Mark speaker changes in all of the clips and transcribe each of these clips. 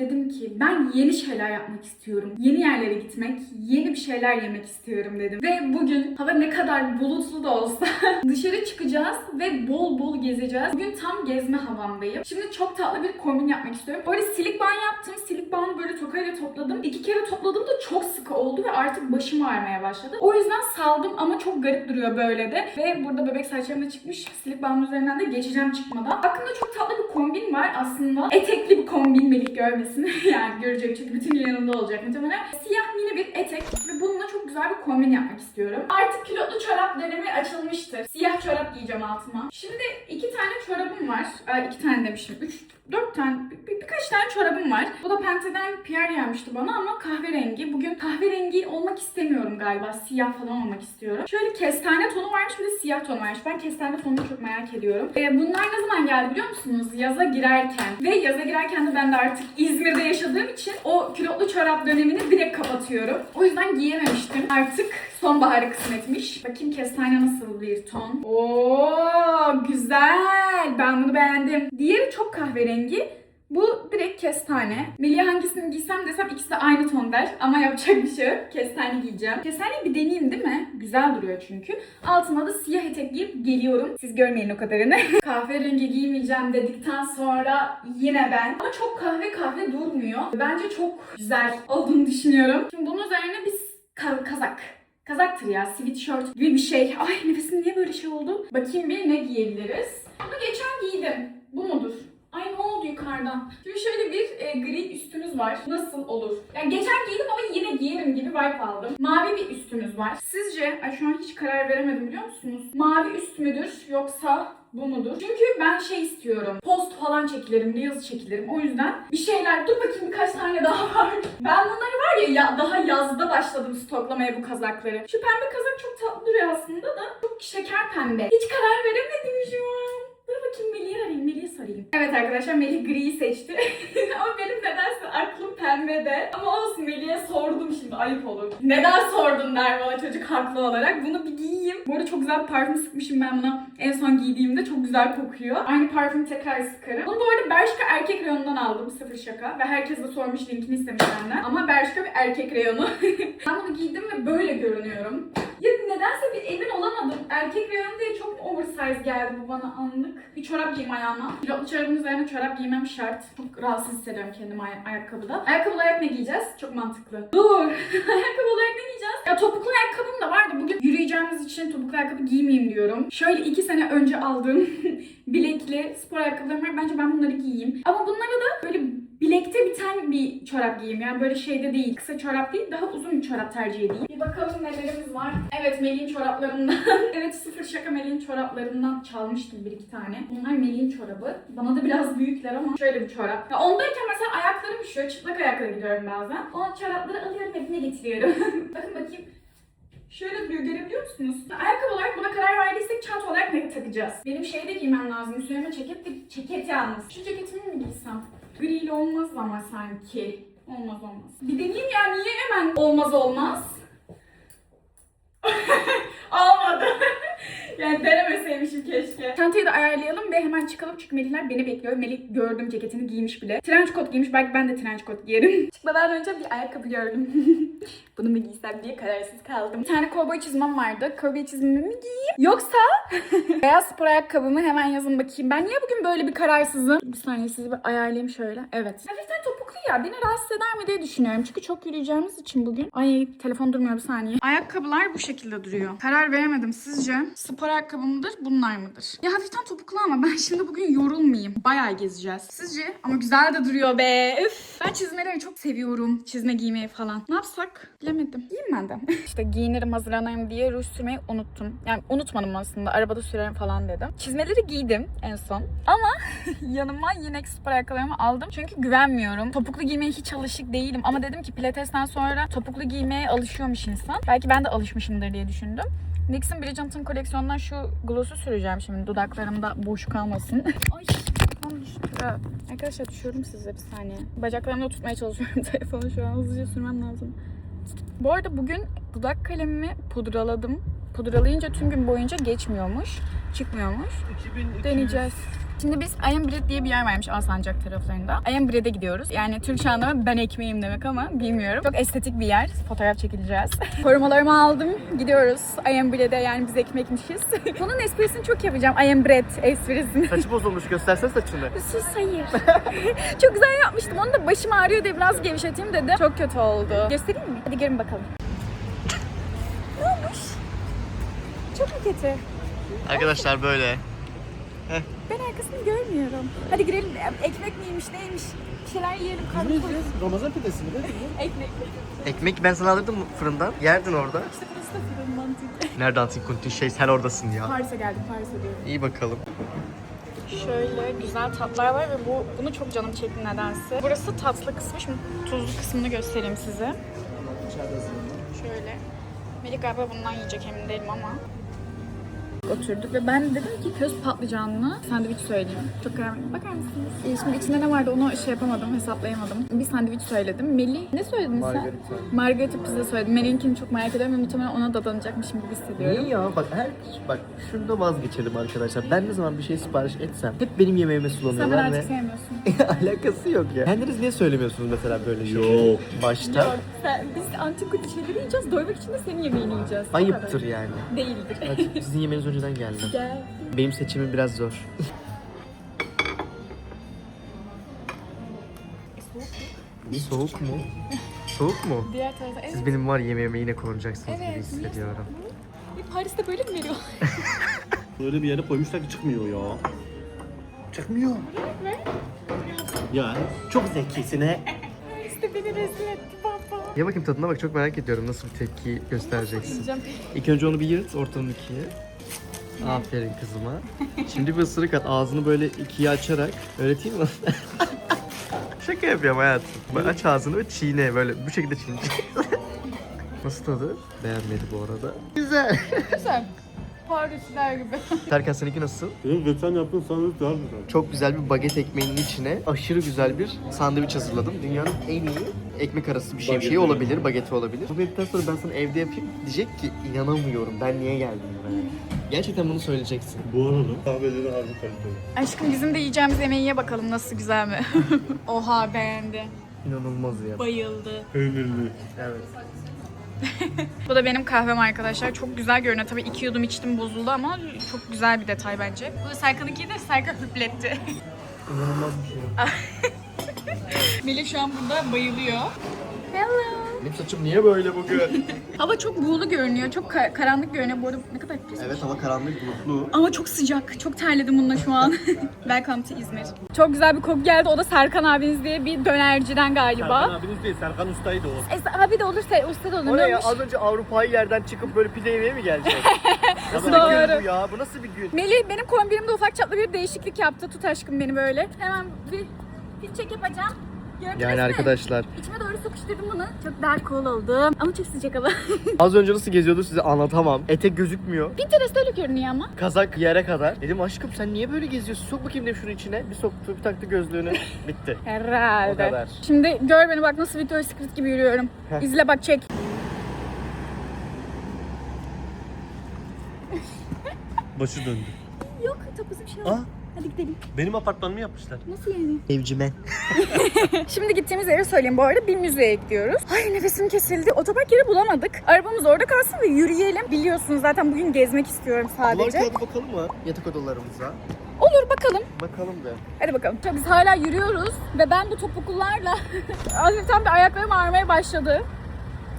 Speaker 1: dedim ki ben yeni şeyler yapmak istiyorum. Yeni yerlere gitmek, yeni bir şeyler yemek istiyorum dedim. Ve bugün hava ne kadar bulutlu da olsa dışarı çıkacağız ve bol bol gezeceğiz. Bugün tam gezme havamdayım. Şimdi çok tatlı bir kombin yapmak istiyorum. Böyle silik bağ yaptım. Silik bağını böyle tokayla topladım. İki kere topladım da çok sıkı oldu ve artık başım ağrımaya başladı. O yüzden saldım ama çok garip duruyor böyle de. Ve burada bebek saçlarım da çıkmış. Silik bağımın üzerinden de geçeceğim çıkmadan. Aklımda çok tatlı bir kombin var aslında. Etekli bir kombin Melih görmesin. yani görecek çünkü bütün gün olacak muhtemelen. Siyah mini bir etek ve bununla çok güzel bir kombin yapmak istiyorum. Artık kilotlu çorap dönemi açılmıştır. Siyah çorap giyeceğim altıma. Şimdi iki tane çorabım var. Ay, iki tane demişim. Üç, dört tane, bir- bir- birkaç tane çorabım var. Bu da Pente'den Pierre gelmişti bana ama kahverengi. Bugün kahverengi olmak istemiyorum galiba. Siyah falan olmak istiyorum. Şöyle kestane tonu varmış bir de siyah tonu varmış. Ben kestane tonunu çok merak ediyorum. Ee, bunlar ne zaman geldi biliyor musunuz? Yaza girerken. Ve yaza girerken de ben de artık İzmir'de yaşadığım için o kilotlu çorap dönemini direkt kapatıyorum. O yüzden giyememiştim. Artık sonbahara kısmetmiş. Bakayım kestane nasıl bir ton. Oo güzel. Ben bunu beğendim. Diğeri çok kahverengi. Bu direkt kestane. Melih hangisini giysem desem ikisi de aynı ton der. Ama yapacak bir şey yok. Kestane giyeceğim. Kestaneyi bir deneyeyim değil mi? Güzel duruyor çünkü. Altına da siyah etek giyip geliyorum. Siz görmeyin o kadarını. Kahverengi giymeyeceğim dedikten sonra yine ben. Ama çok kahve kahve durmuyor. Bence çok güzel olduğunu düşünüyorum. Şimdi bunun üzerine biz ka- kazak. Kazaktır ya, sweatshirt gibi bir şey. Ay nefesim niye böyle şey oldu? Bakayım bir ne giyebiliriz. Bunu geçen giydim. Bu mudur? Ay ne oldu yukarıdan? Şimdi şöyle bir e, gri üstümüz var. Nasıl olur? Yani geçen giydim ama yine giyerim gibi vibe aldım. Mavi bir üstümüz var. Sizce, ay şu an hiç karar veremedim biliyor musunuz? Mavi üst müdür yoksa bu mudur? Çünkü ben şey istiyorum. Post falan çekilirim, reels çekilirim. O yüzden bir şeyler, dur bakayım birkaç tane daha var. Ben bunları var ya, ya daha yazda başladım stoklamaya bu kazakları. Şu pembe kazak çok tatlı duruyor aslında da. Çok şeker pembe. Hiç karar veremedim şu an. Dur bakayım Melih'i arayayım, Melih'i sorayım. Evet arkadaşlar Melih griyi seçti. Ama benim nedense aklım pembede. Ama olsun Melih'e sordum şimdi ayıp olur. Neden sordun der bana çocuk haklı olarak. Bunu bir giyeyim. Bu arada çok güzel bir parfüm sıkmışım ben buna. En son giydiğimde çok güzel kokuyor. Aynı parfümü tekrar sıkarım. Bunu bu arada Bershka erkek reyonundan aldım. Sıfır şaka. Ve herkes de sormuş linkini istemiş benden. Ama Bershka bir erkek reyonu. ben bunu giydim ve böyle görünüyorum. Ya nedense bir emin olamadım. Erkek reyonu diye çok oversize geldi bu bana anlık. Bir çorap giyeyim ayağıma. Pilotlu çorabın üzerine çorap giymem şart. Çok rahatsız hissediyorum kendimi ay- ayakkabıda. Ayakkabı olarak ne giyeceğiz? Çok mantıklı. Dur. ayakkabı olarak ne giyeceğiz? Ya topuklu ayakkabım da vardı. Bugün yürüyeceğimiz için topuklu ayakkabı giymeyeyim diyorum. Şöyle iki sene önce aldığım bilekli spor ayakkabılarım var. Bence ben bunları giyeyim. Ama bunlara da böyle bilekte biten bir çorap giyeyim. Yani böyle şeyde değil. Kısa çorap değil. Daha uzun bir çorap tercih edeyim. Bir bakalım nelerimiz var. Evet Melih'in çoraplarından. evet sıfır şaka Melih'in çoraplarından çalmıştım bir iki tane. Bunlar Melih'in çorabı. Bana da biraz büyükler ama şöyle bir çorap. Ya ondayken mesela ayaklarım üşüyor. Çıplak ayakla gidiyorum bazen. O çorapları alıyorum evine getiriyorum. Bakın bakayım. Şöyle duruyor görebiliyor musunuz? Ayakkabı olarak buna karar verdiysek çanta olarak ne takacağız? Benim şey de giymem lazım. Üzerime ceket de ceket yalnız. Şu ceketimi mi giysem? Griyle olmaz ama sanki. Olmaz olmaz. Bir deneyeyim ya niye hemen olmaz olmaz? Olmadı. Yani denemeseymişim keşke. Çantayı da ayarlayalım ve hemen çıkalım çünkü Melihler beni bekliyor. Melih gördüm ceketini giymiş bile. Trench coat giymiş. Belki ben de trench coat giyerim. Çıkmadan önce bir ayakkabı gördüm. Bunu mu giysem diye kararsız kaldım. Bir tane kovboy çizmem vardı. Kovboy çizmemi mi giyeyim? Yoksa beyaz spor ayakkabımı hemen yazın bakayım. Ben niye bugün böyle bir kararsızım? Bir saniye sizi bir ayarlayayım şöyle. Evet. Hafiften topuklu ya. Beni rahatsız eder mi diye düşünüyorum. Çünkü çok yürüyeceğimiz için bugün. Ay telefon durmuyor bir saniye. Ayakkabılar bu şekilde duruyor. Karar veremedim. Sizce spor ayakkabı mıdır? Bunlar mıdır? Ya hafiften topuklu ama ben şimdi bugün yorulmayayım. Bayağı gezeceğiz. Sizce? Ama güzel de duruyor be. Üf. Ben çizmeleri çok seviyorum. Çizme giymeyi falan. Ne yapsak? Bilemedim. Giyeyim ben de. işte giyinirim hazırlanayım diye ruj sürmeyi unuttum. Yani unutmadım aslında. Arabada sürerim falan dedim. Çizmeleri giydim en son. Ama yanıma yine spor ayakkabılarımı aldım. Çünkü güvenmiyorum. Topuklu giymeye hiç alışık değilim. Ama dedim ki pilatesten sonra topuklu giymeye alışıyormuş insan. Belki ben de alışmışımdır diye düşündüm. NYX'in Bridgerton koleksiyonundan şu gloss'u süreceğim şimdi. Dudaklarımda boş kalmasın. Ay telefon düştü. Arkadaşlar düşüyorum size bir saniye. Bacaklarımda tutmaya çalışıyorum telefonu şu an. Hızlıca sürmem lazım. Bu arada bugün dudak kalemimi pudraladım. Pudralayınca tüm gün boyunca geçmiyormuş. Çıkmıyormuş.
Speaker 2: 2200
Speaker 1: Deneyeceğiz. Şimdi biz Ayembred diye bir yer varmış Alsancak taraflarında. Ayembred'e gidiyoruz. Yani Türkçe anlamı ben ekmeğim demek ama bilmiyorum. Çok estetik bir yer. Fotoğraf çekileceğiz. Korumalarımı aldım. Gidiyoruz Ayembred'e yani biz ekmekmişiz. Bunun esprisini çok yapacağım. Ayembred esprisini.
Speaker 2: Saçı bozulmuş göstersene saçını.
Speaker 1: Sus hayır. çok güzel yapmıştım. Onu da başım ağrıyor diye biraz gevşeteyim dedim. Çok kötü oldu. Göstereyim mi? Hadi gelin bakalım. ne olmuş? Çok mu kötü?
Speaker 2: Arkadaşlar böyle.
Speaker 1: Ben arkasını görmüyorum. Hadi girelim. Ekmek miymiş neymiş? Bir şeyler yiyelim. Karnı koyun.
Speaker 2: Ramazan pidesi mi?
Speaker 1: Ekmek.
Speaker 2: Ekmek ben sana alırdım fırından. Yerdin orada.
Speaker 1: İşte burası da fırın mantıklı.
Speaker 2: Nerede antin kuntin şey sen oradasın ya.
Speaker 1: Paris'e geldim. Paris'e diyorum.
Speaker 2: İyi bakalım.
Speaker 1: Şöyle güzel tatlar var ve bu bunu çok canım çekti nedense. Burası tatlı kısmı. Şimdi tuzlu kısmını göstereyim size. Şöyle. Melih galiba bundan yiyecek emin değilim ama. Oturduk ve ben dedim ki köz patlıcanlı sandviç söyleyeyim. Çok karar verdim. Bakar mısınız? Ee, şimdi içinde ne vardı onu şey yapamadım, hesaplayamadım. Bir sandviç söyledim. Melih ne söyledin sen?
Speaker 2: Margarita.
Speaker 1: Margarita pizza söyledim. Melih'inkini çok merak ediyorum ve muhtemelen ona dadanacakmışım gibi hissediyorum.
Speaker 2: Niye ya? Bak her bak şunda vazgeçelim arkadaşlar. Ben ne zaman bir şey sipariş etsem hep benim yemeğime
Speaker 1: Sen
Speaker 2: sulanıyorlar
Speaker 1: artık
Speaker 2: ve
Speaker 1: sevmiyorsun.
Speaker 2: alakası yok ya. Kendiniz niye söylemiyorsunuz mesela böyle şeyleri? Yok. Başta.
Speaker 1: Yok, sen, biz antik şeyleri yiyeceğiz. Doymak için de senin yemeğini yiyeceğiz.
Speaker 2: Ayıptır yani.
Speaker 1: Değildir.
Speaker 2: Hadi sizin yemeğiniz önceden geldi.
Speaker 1: Gel.
Speaker 2: Benim seçimim biraz zor. Soğuk mu? Soğuk mu?
Speaker 1: Diğer tarafa. Evet.
Speaker 2: Siz benim var yemeğime yine konacaksınız gibi
Speaker 1: Evet,
Speaker 2: hissediyorum.
Speaker 1: Bir Paris'te böyle mi veriyor?
Speaker 3: Öyle bir yere koymuşlar ki çıkmıyor ya. Çıkmıyor. Ya çok zekisin he.
Speaker 1: Paris'te beni rezil etti baba.
Speaker 2: Ya bakayım tadına bak çok merak ediyorum nasıl bir tepki göstereceksin. İlk önce onu bir yırt ortadan ikiye. Aferin kızıma. Şimdi bir ısırık at ağzını böyle ikiye açarak. Öğreteyim mi? Şaka yapıyorum hayatım. Bak aç ağzını ve çiğne böyle bu şekilde çiğne. Nasıl tadı? Beğenmedi bu arada. Güzel.
Speaker 1: Güzel. Parisliler gibi.
Speaker 2: Serkan seninki nasıl?
Speaker 3: Senin geçen yaptığın sandviç daha güzel.
Speaker 2: Çok güzel bir baget ekmeğinin içine aşırı güzel bir sandviç hazırladım. Dünyanın en iyi ekmek arası bir şey, bir şey olabilir, bageti olabilir. Bu dedikten sonra ben sana evde yapayım. Diyecek ki inanamıyorum ben niye geldim buraya. Gerçekten bunu söyleyeceksin.
Speaker 3: Bu arada kahveleri harbi kaliteli.
Speaker 1: Aşkım bizim de yiyeceğimiz yemeği ye bakalım nasıl güzel mi? Oha beğendi.
Speaker 2: İnanılmaz ya.
Speaker 1: Bayıldı.
Speaker 3: Peynirli.
Speaker 2: Evet.
Speaker 1: Bu da benim kahvem arkadaşlar. Çok güzel görünüyor. Tabii iki yudum içtim bozuldu ama çok güzel bir detay bence. Bu da Serkan'ınki de Serkan hüpletti.
Speaker 2: İnanılmaz bir şey.
Speaker 1: Melih şu an burada bayılıyor. Hello.
Speaker 2: Benim saçım niye böyle bugün?
Speaker 1: Hava çok buğulu görünüyor. Çok ka- karanlık görünüyor. Bu arada ne kadar pis.
Speaker 2: evet hava karanlık bulutlu.
Speaker 1: Ama çok sıcak. Çok terledim bununla şu an. Welcome to İzmir. Çok güzel bir koku geldi. O da Serkan abiniz diye bir dönerciden
Speaker 3: Serkan
Speaker 1: galiba.
Speaker 3: abiniz değil, Serkan ustaydı o.
Speaker 1: Es abi de olursa usta da olur.
Speaker 2: O ne ya? Az önce Avrupa'yı yerden çıkıp böyle pide yemeye mi gelecek? nasıl bir
Speaker 1: Doğru.
Speaker 2: gün bu ya? Bu nasıl bir gün?
Speaker 1: Melih benim kombinimde ufak çaplı bir değişiklik yaptı. Tut aşkım beni böyle. Hemen bir, bir çek yapacağım. Gördünüz
Speaker 2: Yani
Speaker 1: mü?
Speaker 2: arkadaşlar
Speaker 1: İçime doğru sokuşturdum bunu. Çok daha cool oldum. Ama çok sıcak hava.
Speaker 2: az önce nasıl geziyordu size anlatamam. Etek gözükmüyor.
Speaker 1: Pinterest öyle görünüyor ama.
Speaker 2: Kazak yere kadar. Dedim aşkım sen niye böyle geziyorsun? Sok bakayım dedim şunun içine. Bir soktu, bir taktı gözlüğünü. Bitti.
Speaker 1: Herhalde.
Speaker 2: O kadar.
Speaker 1: Şimdi gör beni bak nasıl Victoria's Secret gibi yürüyorum. İzle bak çek.
Speaker 3: Başı döndü.
Speaker 1: Yok tapusu bir şey
Speaker 3: Aa,
Speaker 1: Hadi gidelim.
Speaker 3: benim apartmanımı yapmışlar.
Speaker 1: Nasıl yani?
Speaker 2: Evcimen.
Speaker 1: Şimdi gittiğimiz yeri söyleyeyim bu arada bir müzeye gidiyoruz. Ay nefesim kesildi. Otopark yeri bulamadık. Arabamız orada kalsın ve yürüyelim. Biliyorsunuz zaten bugün gezmek istiyorum sadece.
Speaker 2: kağıdı bakalım mı? Yatak odalarımıza.
Speaker 1: Olur bakalım.
Speaker 2: Bakalım da.
Speaker 1: Hadi bakalım. Biz hala yürüyoruz ve ben bu topuklularla hafiften bir ayaklarım ağrımaya başladı.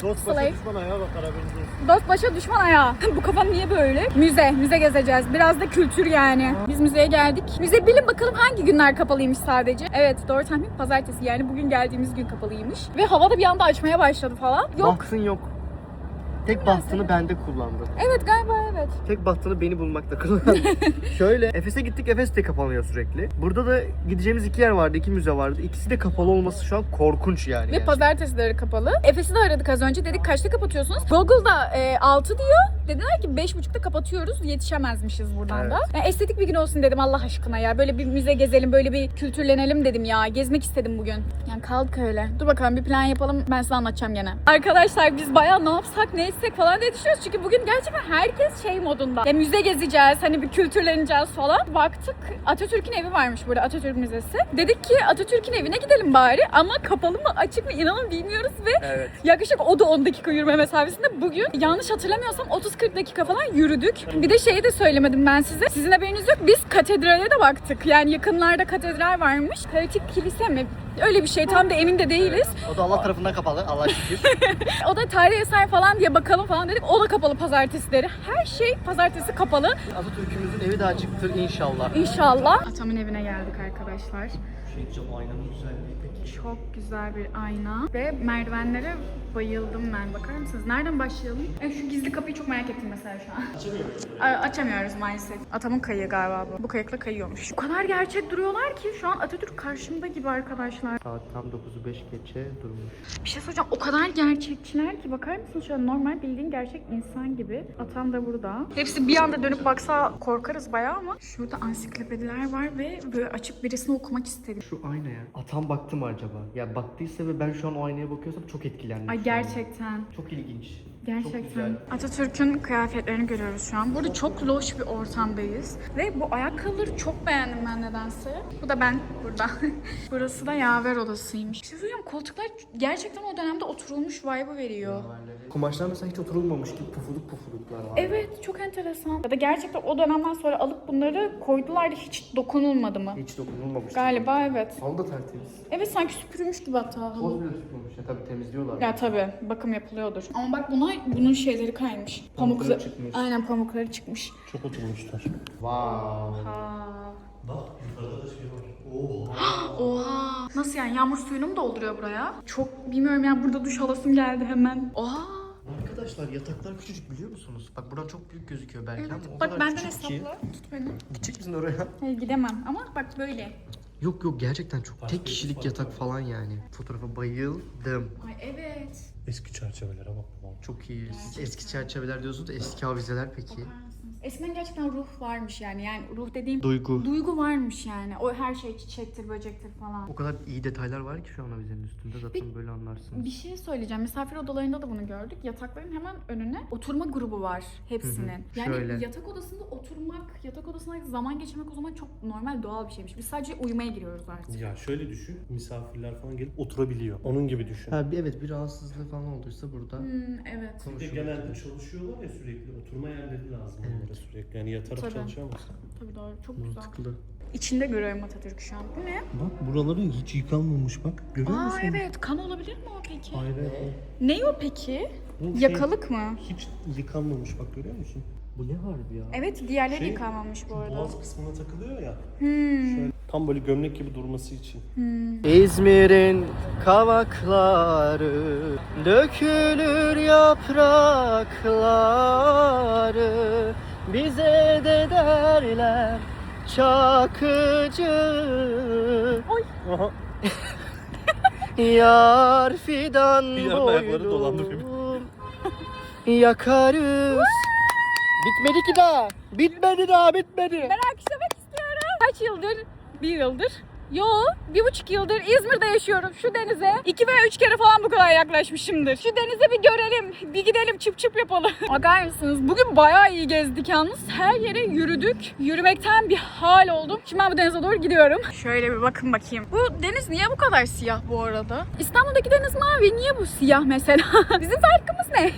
Speaker 3: Dost başı düşman ayağa bakar haberiniz olsun.
Speaker 1: Dost başa düşman ayağı. bu kafam niye böyle? Müze, müze gezeceğiz. Biraz da kültür yani. Biz müzeye geldik. Müze bilin bakalım hangi günler kapalıymış sadece. Evet doğru tahmin pazartesi yani bugün geldiğimiz gün kapalıymış. Ve hava da bir anda açmaya başladı falan. Yok.
Speaker 2: Bahtın yok. Tek bahtını bende kullandı.
Speaker 1: Evet galiba evet.
Speaker 2: Tek bahtını beni bulmakta kullandı. Şöyle Efes'e gittik Efes de kapanıyor sürekli. Burada da gideceğimiz iki yer vardı, iki müze vardı. İkisi de kapalı olması şu an korkunç yani.
Speaker 1: Ve
Speaker 2: gerçekten.
Speaker 1: pazartesileri kapalı. Efes'i de aradık az önce. Dedik kaçta kapatıyorsunuz? Google'da e, 6 diyor. Dediler ki 5.30'da kapatıyoruz. Yetişemezmişiz buradan
Speaker 2: Evet.
Speaker 1: da. Yani estetik bir gün olsun dedim Allah aşkına ya. Böyle bir müze gezelim, böyle bir kültürlenelim dedim ya. Gezmek istedim bugün. Yani kaldık öyle. Dur bakalım bir plan yapalım. Ben size anlatacağım gene. Arkadaşlar biz bayağı ne yapsak ne etsek falan diye düşünüyoruz. Çünkü bugün gerçekten herkes şey modunda. Ya müze gezeceğiz, hani bir kültürleneceğiz falan. Baktık Atatürk'ün evi varmış burada Atatürk Müzesi. Dedik ki Atatürk'ün evine gidelim bari ama kapalı mı açık mı inanın bilmiyoruz ve
Speaker 2: Evet.
Speaker 1: Yaklaşık o da 10 dakika yürüme mesafesinde. Bugün yanlış hatırlamıyorsam 30-40 dakika falan yürüdük. Bir de şeyi de söylemedim ben size. Sizin haberiniz yok. Biz katedrale de baktık. Yani yakınlarda katedral varmış. Karatik kilise mi? Öyle bir şey. Tam da emin de değiliz.
Speaker 2: O da Allah tarafından kapalı. Allah şükür.
Speaker 1: O da tarih eser falan diye bakalım falan dedik. O da kapalı pazartesileri. Her şey pazartesi kapalı.
Speaker 2: Atatürk'ümüzün evi de açıktır inşallah.
Speaker 1: İnşallah. Atamın evine geldik arkadaşlar.
Speaker 2: Diyeceğim aynanın güzelliği peki.
Speaker 1: Çok güzel bir ayna ve merdivenlere bayıldım ben. Bakar mısınız? Nereden başlayalım? E, şu gizli kapıyı çok merak ettim mesela şu an. A- açamıyoruz maalesef. Atamın kayığı galiba bu. Bu kayıkla kayıyormuş. O kadar gerçek duruyorlar ki şu an Atatürk karşımda gibi arkadaşlar.
Speaker 2: Saat tam 9'u 5 geçe durmuş.
Speaker 1: Bir şey soracağım. O kadar gerçekçiler ki bakar mısın şöyle normal bildiğin gerçek insan gibi. Atam da burada. Hepsi bir anda dönüp baksa korkarız bayağı ama şurada ansiklopediler var ve böyle açıp birisini okumak istedim.
Speaker 2: Şu aynaya. Atam baktı mı acaba? Ya baktıysa ve ben şu an o aynaya bakıyorsam çok etkilendim.
Speaker 1: Ay
Speaker 2: şu an.
Speaker 1: gerçekten.
Speaker 2: Çok ilginç.
Speaker 1: Gerçekten. Atatürk'ün kıyafetlerini görüyoruz şu an. Burada çok loş bir ortamdayız. Ve bu ayakkabıları çok beğendim ben nedense. Bu da ben burada. Burası da yaver odasıymış. Bir şey söyleyeyim koltuklar gerçekten o dönemde oturulmuş vibe'ı veriyor.
Speaker 2: Kumaşlar mesela hiç oturulmamış gibi pufuduk pufuduklar var.
Speaker 1: Evet çok enteresan. Ya da gerçekten o dönemden sonra alıp bunları koydular da hiç dokunulmadı mı?
Speaker 2: Hiç dokunulmamış.
Speaker 1: Galiba evet.
Speaker 2: Halı da tertemiz.
Speaker 1: Evet sanki süpürülmüş gibi hatta.
Speaker 2: Toz bile tutmamış. Ya tabii temizliyorlar.
Speaker 1: Ya tabii bakım yapılıyordur. Ama bak buna bunun şeyleri kaymış.
Speaker 2: Pamukları
Speaker 1: Pamukları
Speaker 2: çıkmış.
Speaker 1: Aynen pamukları çıkmış.
Speaker 3: Çok oturmuşlar.
Speaker 2: Wow.
Speaker 1: Ha.
Speaker 3: Bak yukarıda da şey var. Oha.
Speaker 1: Oha. Nasıl yani yağmur suyunu mu dolduruyor buraya? Çok bilmiyorum ya burada duş alasım geldi hemen. Oha.
Speaker 2: Arkadaşlar yataklar küçücük biliyor musunuz? Bak buradan çok büyük gözüküyor belki ama o
Speaker 1: Bak
Speaker 2: kadar
Speaker 1: benden
Speaker 2: küçük ki.
Speaker 1: hesapla. Tut beni.
Speaker 2: Gidecek misin oraya?
Speaker 1: Hayır gidemem ama bak böyle.
Speaker 2: Yok yok gerçekten çok. Tek kişilik yatak falan yani. Fotoğrafa bayıldım.
Speaker 1: Ay evet.
Speaker 3: Eski çerçevelere bak.
Speaker 2: Çok iyi. Siz eski çerçeveler diyorsunuz da eski avizeler peki?
Speaker 1: Eskiden gerçekten ruh varmış yani. Yani ruh dediğim
Speaker 2: Duygu.
Speaker 1: duygu varmış yani. O her şey çiçektir, böcektir falan.
Speaker 2: O kadar iyi detaylar var ki şu an avizenin üstünde zaten böyle anlarsınız.
Speaker 1: Bir şey söyleyeceğim. Misafir odalarında da bunu gördük. Yatakların hemen önüne oturma grubu var hepsinin.
Speaker 2: Hı hı.
Speaker 1: Yani
Speaker 2: Şöyle.
Speaker 1: yatak odasında oturmak, yatak odasında zaman geçirmek o zaman çok normal doğal bir şeymiş. Biz sadece uyumaya giriyoruz artık.
Speaker 3: Ya şöyle düşün. Misafirler falan gelip oturabiliyor. Onun gibi düşün.
Speaker 2: Ha bir evet bir rahatsızlığı falan olduysa burada
Speaker 1: Hmm, evet.
Speaker 3: Bir de
Speaker 2: konuşulur.
Speaker 3: genelde çalışıyorlar ya sürekli. Oturma yerleri lazım onlara sürekli. Yani yatarak
Speaker 1: Tabii.
Speaker 3: çalışamazsın.
Speaker 1: Tabii doğru. Çok güzel.
Speaker 2: Mantıklı.
Speaker 1: İçinde görüyorum Atatürk şu an. Bu ne?
Speaker 3: Bak buraları hiç yıkanmamış bak. Görüyor
Speaker 1: Aa
Speaker 3: musun?
Speaker 1: evet. Kan olabilir mi o peki?
Speaker 3: Hayır hayır.
Speaker 1: Ne o peki?
Speaker 3: Bu şey,
Speaker 1: Yakalık mı?
Speaker 3: hiç yıkanmamış bak görüyor musun?
Speaker 2: Bu ne harbi ya?
Speaker 1: Evet diğerleri
Speaker 3: Şey,
Speaker 1: yıkanmamış bu arada.
Speaker 3: Boğaz kısmına takılıyor ya.
Speaker 1: Hmm.
Speaker 3: Şöyle, tam böyle gömlek gibi durması için.
Speaker 2: İzmir'in kavakları dökülür yaprakları bize de derler çakıcı
Speaker 1: Oy.
Speaker 2: Yar fidan
Speaker 3: Bir anda ayakları dolandı
Speaker 2: boylum Yakarız Bitmedi ki daha Bitmedi daha bitmedi
Speaker 1: Ben alkışlamak istiyorum. Kaç yıldır? Bir yıldır. Yo, bir buçuk yıldır İzmir'de yaşıyorum. Şu denize iki veya üç kere falan bu kadar yaklaşmışımdır. Şu denize bir görelim, bir gidelim çıp çıp yapalım. Bakar mısınız? Bugün bayağı iyi gezdik yalnız. Her yere yürüdük. Yürümekten bir hal oldum. Şimdi ben bu denize doğru gidiyorum. Şöyle bir bakın bakayım. Bu deniz niye bu kadar siyah bu arada? İstanbul'daki deniz mavi. Niye bu siyah mesela? Bizim farkımız ne?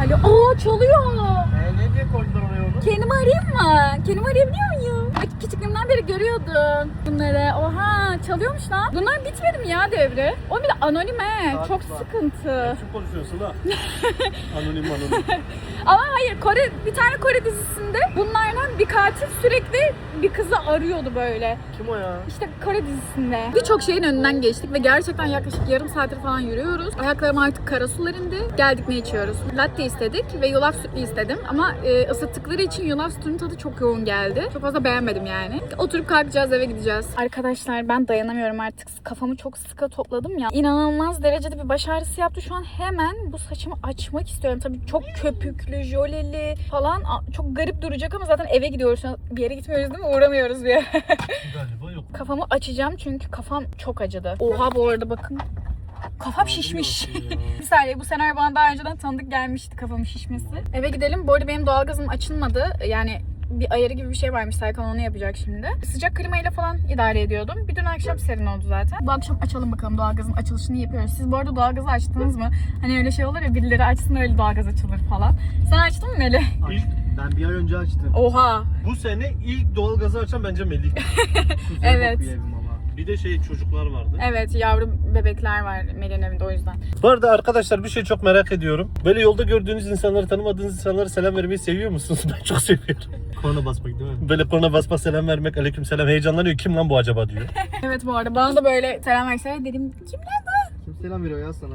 Speaker 1: Alo, aa çalıyor.
Speaker 2: E, ne diye koydular oraya onu?
Speaker 1: Kendimi arayayım mı? Kendimi arayabiliyor muyum? Ay, Küçüklüğümden beri görüyordum bunları. Oha çalıyormuş lan. Bunlar bitmedi mi ya devre? O bir de anonim he.
Speaker 2: Saat
Speaker 1: Çok
Speaker 2: var.
Speaker 1: sıkıntı.
Speaker 3: Şu konuşuyorsun ha. anonim anonim.
Speaker 1: Ama hayır Kore bir tane Kore dizisinde bunlardan bir katil sürekli bir kızı arıyordu böyle.
Speaker 2: Kim o ya?
Speaker 1: İşte Kore dizisinde. Birçok şeyin önünden geçtik ve gerçekten yaklaşık yarım saattir falan yürüyoruz. Ayaklarım artık kara sular indi. Geldik ne içiyoruz? Latte istedik ve yulaf sütlü istedim. Ama e, ısıttıkları için yulaf sütünün tadı çok yoğun geldi. Çok fazla beğenmedim yani. Oturup kalkacağız eve gideceğiz. Arkadaşlar ben dayanamıyorum artık. Kafamı çok sıkı topladım ya. İnanılmaz derecede bir baş ağrısı yaptı. Şu an hemen bu saçımı açmak istiyorum. Tabii çok köpüklü, jöleli falan. Çok garip duracak ama zaten eve gidiyoruz. Bir yere gitmiyoruz değil mi? Uğramıyoruz bir yere.
Speaker 3: Galiba yok.
Speaker 1: Kafamı açacağım çünkü kafam çok acıdı. Oha bu arada bakın. Kafam şişmiş. Bir saniye bu senaryo bana daha önceden tanıdık gelmişti kafamın şişmesi. Eve gidelim. Bu arada benim doğalgazım açılmadı. Yani bir ayarı gibi bir şey varmış. Serkan onu yapacak şimdi. Sıcak klimayla falan idare ediyordum. Bir dün akşam serin oldu zaten. Bu akşam açalım bakalım doğalgazın açılışını yapıyoruz. Siz bu arada doğalgazı açtınız mı? Hani öyle şey olur ya birileri açsın öyle doğalgaz açılır falan. Sen açtın mı Melih?
Speaker 3: İlk, ben bir ay önce açtım.
Speaker 1: Oha.
Speaker 3: Bu sene ilk doğalgazı açan bence Melih.
Speaker 1: Evet.
Speaker 3: Bir de şey çocuklar vardı.
Speaker 1: Evet yavru bebekler var Melih'in evinde o yüzden.
Speaker 3: Bu arada arkadaşlar bir şey çok merak ediyorum. Böyle yolda gördüğünüz insanları, tanımadığınız insanlara selam vermeyi seviyor musunuz? Ben çok seviyorum.
Speaker 2: Korna basmak değil mi?
Speaker 3: Böyle korna basma selam vermek, aleyküm selam heyecanlanıyor. Kim lan bu acaba diyor.
Speaker 1: Evet bu arada bana da böyle selam verseler dedim kim
Speaker 2: Kim selam veriyor ya sana?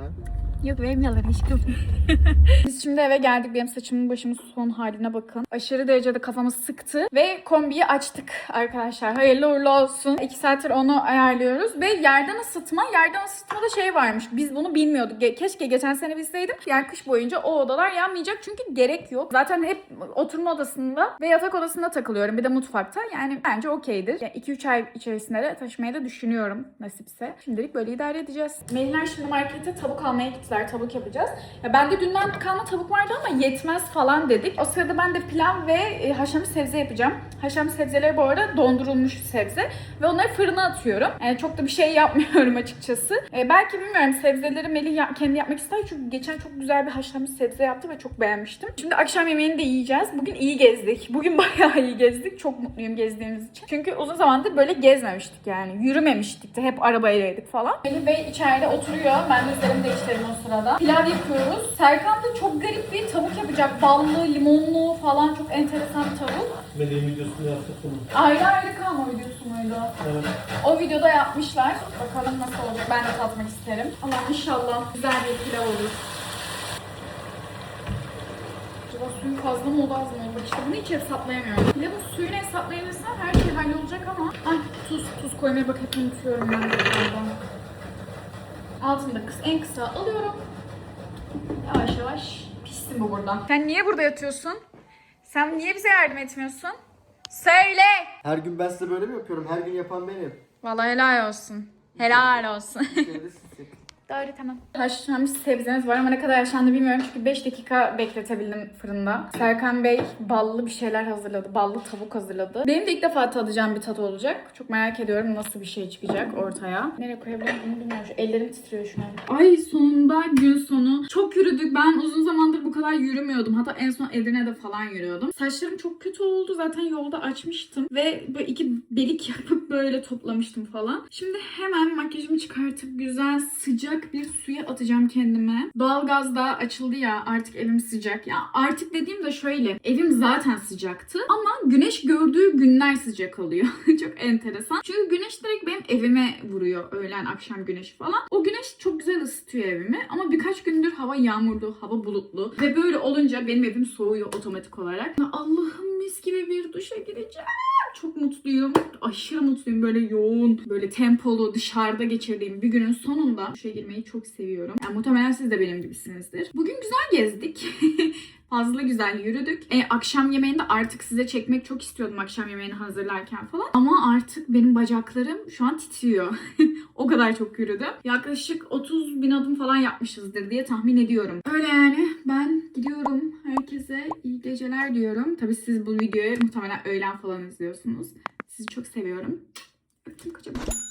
Speaker 1: Yok vermiyorlar aşkım. Biz şimdi eve geldik. Benim saçımın başımın son haline bakın. Aşırı derecede kafamı sıktı. Ve kombiyi açtık arkadaşlar. Hayırlı uğurlu olsun. 2 saattir onu ayarlıyoruz. Ve yerden ısıtma. Yerden ısıtmada şey varmış. Biz bunu bilmiyorduk. Ge- Keşke geçen sene bilseydim. Yani kış boyunca o odalar yanmayacak. Çünkü gerek yok. Zaten hep oturma odasında ve yatak odasında takılıyorum. Bir de mutfakta. Yani bence okeydir. Yani 2-3 ay içerisinde de taşımayı da düşünüyorum nasipse. Şimdilik böyle idare edeceğiz. Melihler şimdi markete tavuk almaya gittiler. Tavuk yapacağız. Ya bende dünden kalma tavuk vardı ama yetmez falan dedik. O sırada ben de pilav ve e, haşlanmış sebze yapacağım. Haşlanmış sebzeleri bu arada dondurulmuş sebze. Ve onları fırına atıyorum. Yani çok da bir şey yapmıyorum açıkçası. E, belki bilmiyorum sebzeleri Melih ya- kendi yapmak ister. Çünkü geçen çok güzel bir haşlanmış sebze yaptı ve çok beğenmiştim. Şimdi akşam yemeğini de yiyeceğiz. Bugün iyi gezdik. Bugün bayağı iyi gezdik. Çok mutluyum gezdiğimiz için. Çünkü uzun zamandır böyle gezmemiştik yani. Yürümemiştik de. Hep arabaylaydık falan. Melih Bey içeride oturuyor. Ben de üzerimi değiştirdim o sırada. Pilav yapıyoruz. Serkan da çok garip bir tavuk yapacak. Ballı, limonlu falan çok enteresan bir tavuk.
Speaker 3: Melih'in videosunu yaptık bunu.
Speaker 1: Ayrı ayrı kalma videosu muydu?
Speaker 3: Evet.
Speaker 1: O videoda yapmışlar. Bakalım nasıl olacak. Ben de tatmak isterim. Ama inşallah güzel bir pilav olur. Acaba suyun fazla mı oldu az mı oldu? İşte bunu hiç hesaplayamıyorum. Pilavın suyunu hesaplayabilirsem her şey hallolacak ama ay tuz tuz koymayı bak hep unutuyorum ben de galiba. Altında kıs en kısa alıyorum. Yavaş yavaş pişsin bu buradan. Sen niye burada yatıyorsun? Sen niye bize yardım etmiyorsun? Söyle!
Speaker 2: Her gün ben size böyle mi yapıyorum? Her gün yapan benim.
Speaker 1: Vallahi helal olsun. Helal olsun. Doğru tamam. Haşlanmış sebzemiz var ama ne kadar yaşandı bilmiyorum çünkü 5 dakika bekletebildim fırında. Serkan Bey ballı bir şeyler hazırladı. Ballı tavuk hazırladı. Benim de ilk defa tadacağım bir tat olacak. Çok merak ediyorum nasıl bir şey çıkacak ortaya. Nereye koyabilirim bunu bilmiyorum. Şu ellerim titriyor şu an. Ay sonunda gün sonu. Çok yürüdük. Ben uzun zamandır bu kadar yürümüyordum. Hatta en son Edirne'de falan yürüyordum. Saçlarım çok kötü oldu. Zaten yolda açmıştım. Ve böyle iki belik yapıp böyle toplamıştım falan. Şimdi hemen makyajımı çıkartıp güzel sıcak bir suya atacağım kendime. Doğalgaz da açıldı ya artık evim sıcak. Ya artık dediğim de şöyle. Evim zaten sıcaktı ama güneş gördüğü günler sıcak oluyor. çok enteresan. Çünkü güneş direkt benim evime vuruyor. Öğlen akşam güneşi falan. O güneş çok güzel ısıtıyor evimi. Ama birkaç gündür hava yağmurlu, hava bulutlu. Ve böyle olunca benim evim soğuyor otomatik olarak. Allah'ım mis gibi bir duşa gireceğim. Çok mutluyum. Aşırı mutluyum. Böyle yoğun, böyle tempolu, dışarıda geçirdiğim bir günün sonunda duşa girmeyi çok seviyorum. Yani muhtemelen siz de benim gibisinizdir. Bugün güzel gezdik. Fazla güzel yürüdük. E, akşam yemeğinde artık size çekmek çok istiyordum akşam yemeğini hazırlarken falan. Ama artık benim bacaklarım şu an titriyor. o kadar çok yürüdüm. Yaklaşık 30 bin adım falan yapmışızdır diye tahmin ediyorum. Öyle yani ben gidiyorum. Herkese iyi geceler diyorum. Tabii siz bu videoyu muhtemelen öğlen falan izliyorsunuz. Sizi çok seviyorum. Öptüm kocaman.